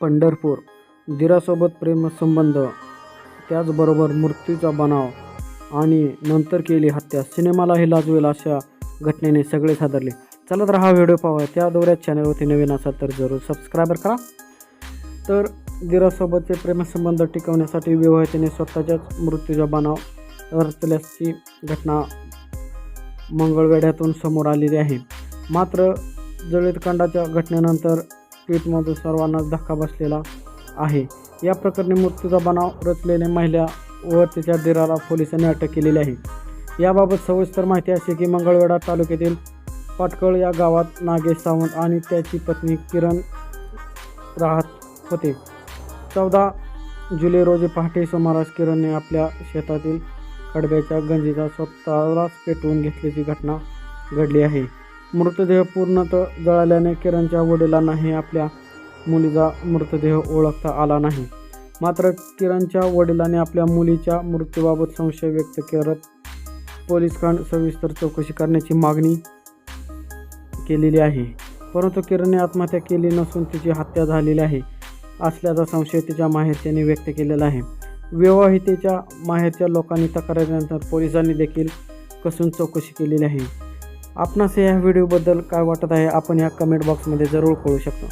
पंढरपूर दिरासोबत प्रेमसंबंध त्याचबरोबर मृत्यूचा बनाव आणि नंतर केली हत्या. सिनेमालाही लाजवेल अशा घटनेने सगळे हादरले चला तर हा व्हिडिओ पाहूया. त्या दौऱ्यात चॅनलवरती नवीन असाल तर जरूर सबस्क्रायबर करा. तर दिरासोबतचे प्रेमसंबंध टिकवण्यासाठी विवाहितेने स्वतःच्याच मृत्यूचा बनाव रचल्याची घटना मंगळवेढ्यातून समोर आलेली आहे. मात्र जळीतकांडाच्या घटनेनंतर ट्विटमधून सर्वांनाच धक्का बसलेला आहे. या प्रकरणी मृत्यूचा बनाव रचलेल्या महिला व तिच्या दिराला पोलिसांनी अटक केलेली आहे. याबाबत सविस्तर माहिती अशी की मंगळवेढा तालुक्यातील पाटकळ या गावात नागेश सावंत आणि त्याची पत्नी किरण राहत होते. चौदा जुलै रोजी पहाटे सुमारास किरणने आपल्या शेतातील कडब्याच्या गंजीचा स्वतःलाच पेटवून घेतल्याची घटना घडली आहे. मृतदेह पूर्णतः जळाल्याने किरणच्या वडिलांनाही आपल्या मुलीचा मृतदेह ओळखता आला नाही. मात्र किरणच्या वडिलांनी आपल्या मुलीच्या मृत्यूबाबत संशय व्यक्त करत पोलिसांकडे सविस्तर चौकशी करण्याची मागणी केलेली आहे. परंतु किरणने आत्महत्या केली नसून तिची हत्या झालेली आहे असल्याचा संशय तिच्या माहेरच्याने व्यक्त केलेला आहे. विवाहितेच्या माहेरच्या लोकांनी तक्रारीनंतर पोलिसांनी देखील कसून चौकशी केलेली आहे. आपणास या व्हिडिओबद्दल काय वाटत आहे आपण या कमेंट बॉक्समध्ये जरूर कळू शकतो.